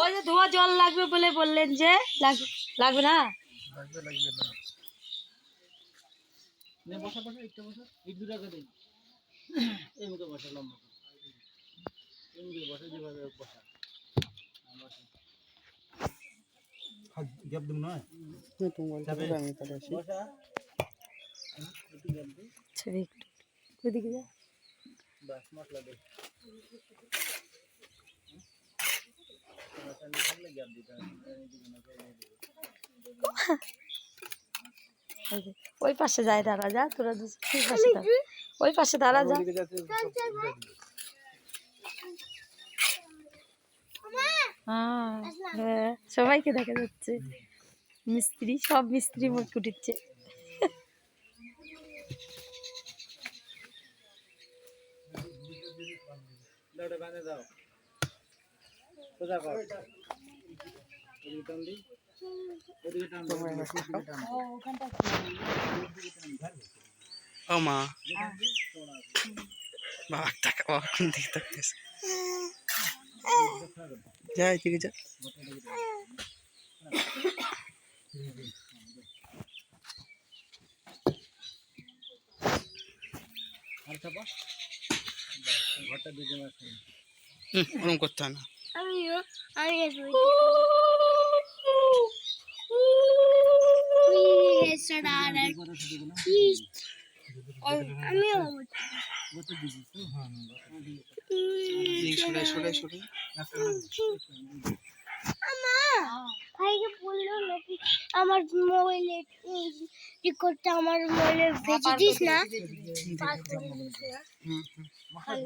ওই যে ধোয়া জল লাগবে বলে বললেন যে লাগবে না লাগবে লাগবে না? নে বসা বসা একটু বসা। এই দু টাকা দিন। এই মতো বসা লম্বা এমনি বসা যেভাবে বসা। গ্যাপ দেব না? বসা একটু গ্যাপ দে ছবি একটু। ওদিকে যা। বাস মশলা দে মশলা নিয়ে থাকলে গ্যাপ দিতে হবে এইদিকে না করে এইদিকে। ওই পাশে যায় দাঁড়া যা তোরা ওই পাশে ওই পাশে দাঁড়া যা। হ্যাঁ সবাইকে দেখা যাচ্ছে। মিস্ত্রি সব মিস্ত্রি মুখ বাঁধে দাও। সোজা কর ওদিকে টান দি ওদিকে টান দে, ওদিকে ও মা। বাবা টাকা বাবা কোন দিকে তাকাইছে? যা এদিকে যা। ঘরটা দিতে পারছি হুম, ওরম করতে হয় না। আমিও ভাইকে বলল আমার মোবাইলে রেকর্ডটা আমার মোবাইলে ভেজে দিস না হুম।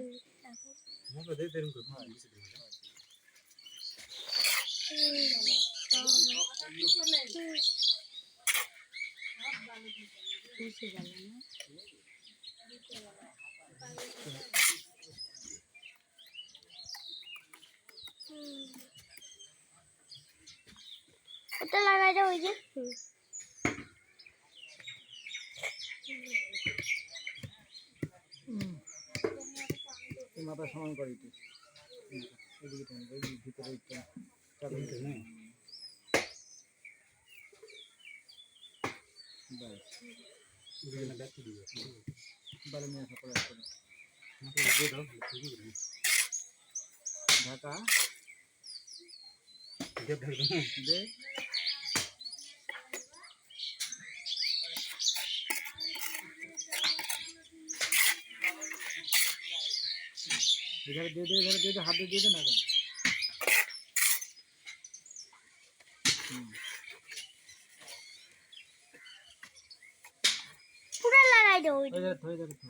ওটা লাগাই দাও ওই যে। মাথা সমান করে ভিতরে একটা চাকরি না বাস এদিকে না ব্যাক দিবে বারে নিয়ে আসা পরে আসবে ঢাকা দে এখানে দিয়ে দে এখানে দিয়ে দে হাতে দিয়ে দে না পুরো লাগাই দাও ওই হয়ে যাবে হয়ে যাবে তো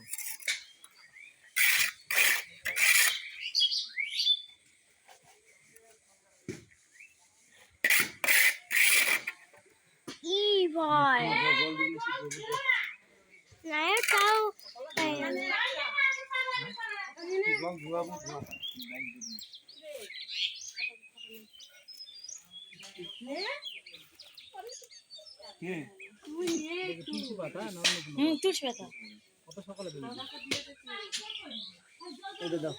ই ভাই জল দিলে সে দিয়ে দিবে না তাও জল ধোয়াবো ধোয়া কে তুলসী পাতা না অন্য কোনো হুম তুলসী পাতা কত সকালে এটা দাও।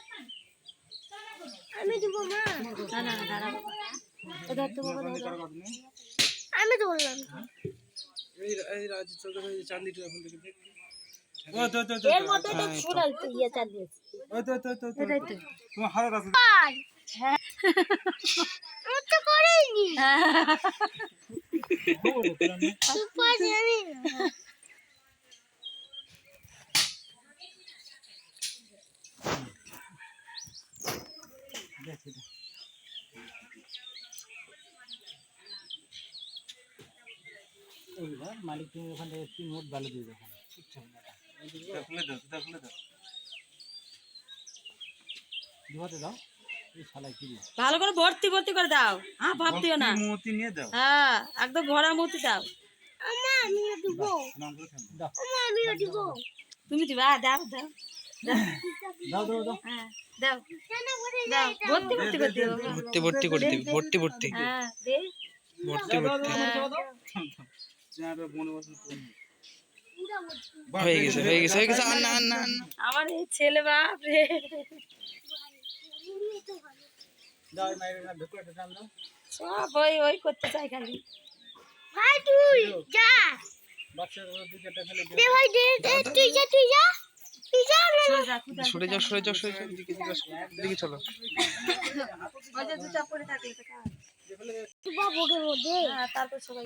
আমি দেবো মা না না না দাঁড়া বাবা ও তো বাবা ধর, ধর। আমি তো বললাম। এই এই রাজ চোখে ওই চাঁদিটা এখন থেকে দেখ। ও তো তো তো এর মধ্যে তো ইয়ে ও তো তো তো আমি দেখ মালিক তুমি ওখান থেকে তিন মোট বালু দিয়ে খুলে দাও দুহাতে দাও ভালো করে ভর্তি ভর্তি করে দাও। হ্যাঁ ভাব দিও না। মতি নিয়ে দাও। হ্যাঁ একদম ভরা মতি দাও। আমা আমিও দিব। দাও আমা আমিও দিব। তুমি দিবা হ্যাঁ, দাও দাও। দাও দাও দাও। হ্যাঁ দাও। কেন করে দাও ভর্তি ভর্তি করে দিও। ভর্তি ভর্তি করে দিবি ভর্তি ভর্তি। হ্যাঁ ভর্তি ভর্তি। যাবে মনে বসে পড়বে হয়ে গেছে হয়ে গেছে হয়ে গেছে আর না না আমার এই ছেলে বাপ রে দাও এই মাইরে না ঢুকে একটা টান দাও সব ওই ওই করতে চাই খালি। ভাই তুই যা। দে ভাই দে দে তুই যা তুই যা। তুই যা না সরে যা। সরে যাও সরে যাও সরে যাও দিকে দিকে আসো, দিকে চলো। হ্যাঁ তারপর সবাই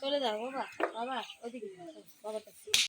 চলে যাও বাবা। বাবা ওদিকে। বাবা